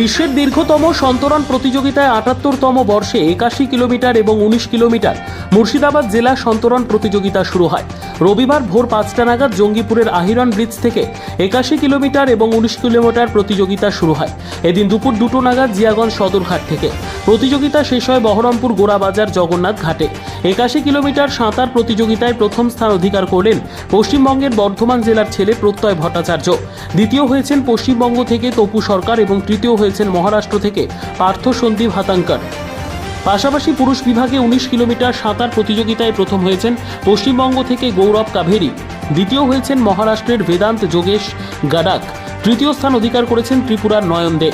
বিশ্বের দীর্ঘতম সন্তরণ প্রতিযোগিতায় আটাত্তরতম বর্ষে একাশি কিলোমিটার এবং উনিশ কিলোমিটার মুর্শিদাবাদ জেলা সন্তরণ প্রতিযোগিতা শুরু হয়। রবিবার ভোর পাঁচটা নাগাদ জঙ্গিপুরের আহিরন ব্রিজ থেকে একাশি কিলোমিটার এবং উনিশ কিলোমিটার প্রতিযোগিতা শুরু হয়। এদিন দুপুর দুটো নাগাদ জিয়াগঞ্জ সদরঘাট থেকে। প্রতিযোগিতা শেষ হয় বহরমপুর গোড়াবাজার জগন্নাথ ঘাটে। একাশি কিলোমিটার সাঁতার প্রতিযোগিতায় প্রথম স্থান অধিকার করলেন পশ্চিমবঙ্গের বর্ধমান জেলার ছেলে প্রত্যয় ভট্টাচার্য। দ্বিতীয় হয়েছেন পশ্চিমবঙ্গ থেকে তপু সরকার এবং তৃতীয় হয়েছেন মহারাষ্ট্র থেকে পার্থ সন্দীপ হাতাঙ্কর। পাশাপাশি পুরুষ বিভাগে উনিশ কিলোমিটার সাঁতার প্রতিযোগিতায় প্রথম হয়েছেন পশ্চিমবঙ্গ থেকে গৌরব কাভেরি। দ্বিতীয় হয়েছেন মহারাষ্ট্রের বেদান্ত যোগেশ গাডাক। তৃতীয় স্থান অধিকার করেছেন ত্রিপুরার নয়ন দে।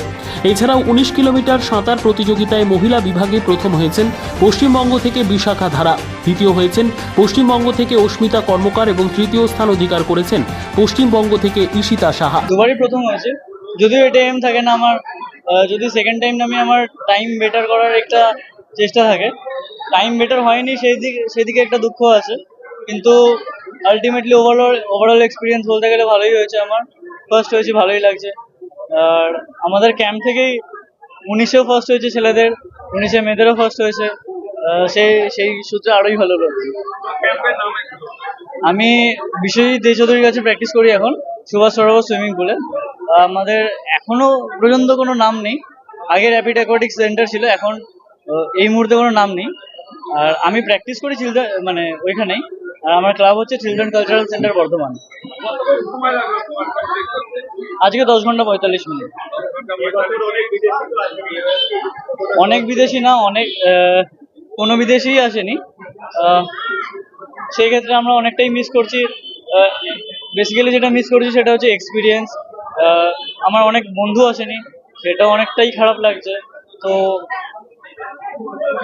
এছাড়াও উনিশ কিলোমিটার সাঁতার প্রতিযোগিতায় মহিলা বিভাগে প্রথম হয়েছেন পশ্চিমবঙ্গ থেকে বিশাখা ধারা। দ্বিতীয় হয়েছেন পশ্চিমবঙ্গ থেকে অস্মিতা কর্মকার এবং তৃতীয় স্থান অধিকার করেছেন পশ্চিমবঙ্গ থেকে ঈশিতা সাহা। দুবারই প্রথম হয়েছে। যদিও এটা এম থাকে না, আমার যদি সেকেন্ড টাইম নামে আমার টাইম বেটার করার একটা চেষ্টা থাকে। টাইম বেটার হয়নি, সেই দিক, সেদিকে একটা দুঃখ আছে। কিন্তু আলটিমেটলি ওভারঅল ওভারঅল এক্সপিরিয়েন্স বলতে গেলে ভালোই হয়েছে আমার। ফার্স্ট হয়েছে, ভালোই লাগছে। আর আমাদের ক্যাম্প থেকেই উনিশেও ফার্স্ট হয়েছে ছেলেদের, উনিশে মেয়েদেরও ফার্স্ট হয়েছে। সেই সেই সূত্রে আরোই ভালো লাগছে আমি বিশ্বজিৎ দে চৌধুরীর কাছে প্র্যাকটিস করি এখন, সুভাষ সরোবর সুইমিং পুলে আমাদের এখনও পর্যন্ত কোনো নাম নেই। আগে র্যাপিড অ্যাকোয়াটিক সেন্টার ছিল, এখন এই মুহূর্তে কোনো নাম নেই। আর আমি প্র্যাকটিস করি চিলড্রেন মানে ওইখানেই। আর আমার ক্লাব হচ্ছে চিলড্রেন কালচারাল সেন্টার বর্ধমান। আজকে দশ ঘণ্টা পঁয়তাল্লিশ মিনিট। অনেক বিদেশি না, অনেক কোনো বিদেশিই আসেনি। সেই ক্ষেত্রে আমরা অনেকটাই মিস করছি। বেসিক্যালি যেটা মিস করছি সেটা হচ্ছে এক্সপিরিয়েন্স আমার অনেক বন্ধু আসেনি সেটা অনেকটাই খারাপ লাগছে। তো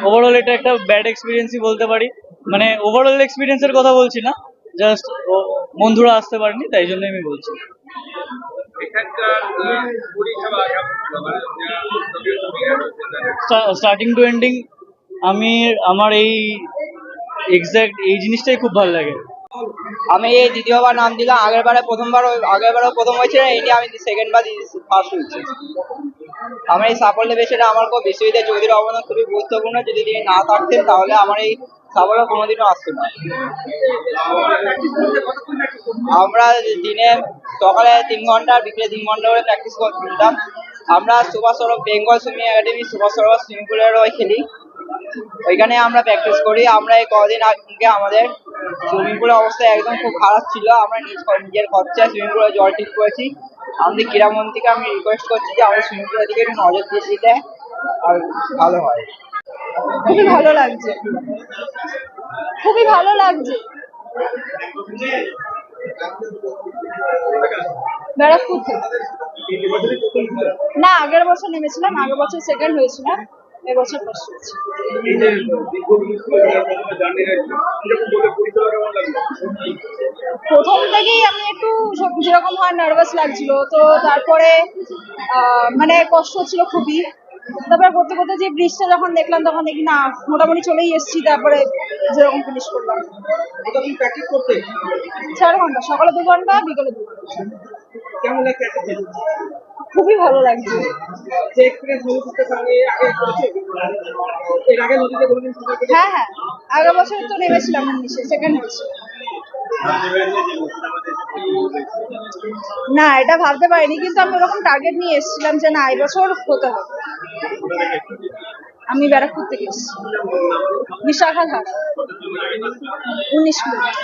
ওভারঅল এটা একটা ব্যাড এক্সপিরিয়েন্সই বলতে পারি। মানে ওভারঅল এক্সপিরিয়েন্সের কথা বলছি না জাস্ট বন্ধুরা আসতে পারেনি তাই জন্য আমি বলছি। স্টার্টিং টু এন্ডিং আমি আমার এই এক্সাক্ট এই জিনিসটাই খুব ভালো লাগে। আমি এই দ্বিতীয়বার নাম দিলাম আগের বারে প্রথমবার আগের বারও প্রথম হয়েছিল নিয়ে আমি সেকেন্ড বার ফার্স্ট হয়েছি। আমার এই সাফল্যের পেছনে আমার খুব বিশ্বজিৎ চৌধুরীর অবদান খুবই গুরুত্বপূর্ণ, যদি তিনি না থাকতেন তাহলে আমার এই সাফল্য কোনোদিনও আসতো না। আমরা দিনে সকালে তিন ঘণ্টা বিকেলে তিন ঘণ্টা করে প্র্যাকটিস করতাম। আমরা সুভাষ সরব, Bengal swimming academy Subhash Sarobar swimming পুলের খেলি। ওইখানে আমরা প্র্যাকটিস করি। আমরা এই কদিন আগে আমাদের সুইমিং পুলের অবস্থা একদম খুব খারাপ ছিল। আমরা নিজ নিজের খরচায় সুইমিং পুলে জল ঠিক করেছি। আমাদের ক্রীড়ামন্ত্রীকে আমি রিকোয়েস্ট করছি যে আমাদের সুইমিং পুলের দিকে একটু নজর দিয়ে দিতে। আর ভালো হয়। খুবই ভালো লাগছে। খুবই ভালো লাগছে। না, আগের বছর নেমেছিলাম, আগের বছর সেকেন্ড হয়েছিলাম এবছর ফার্স্ট হয়েছি। প্রথম থেকেই আমি একটু যেরকম হয় নার্ভাস লাগছিল তো তারপরে মানে কষ্ট হচ্ছিল খুবই। তারপরে করতে করতে যে ব্রিজটা যখন দেখলাম তখন দেখি না মোটামুটি চলেই এসেছি তারপরে যেরকম ফিনিশ করলাম। চার ঘণ্টা সকালে দু ঘণ্টা বিকেলে দু ঘণ্টা। খুবই ভালো লাগছে। হ্যাঁ হ্যাঁ। আগের বছর তো নেমেছিলাম উনিশে সেকেন্ড না এটা ভাবতে পারিনি কিন্তু আমি ওরকম টার্গেট নিয়ে এসেছিলাম যে না এই বছর হতে হবে। আমি ব্যারাকপুর থেকে এসেছি। বিশাখা ধারা উনিশ কিলোমিটার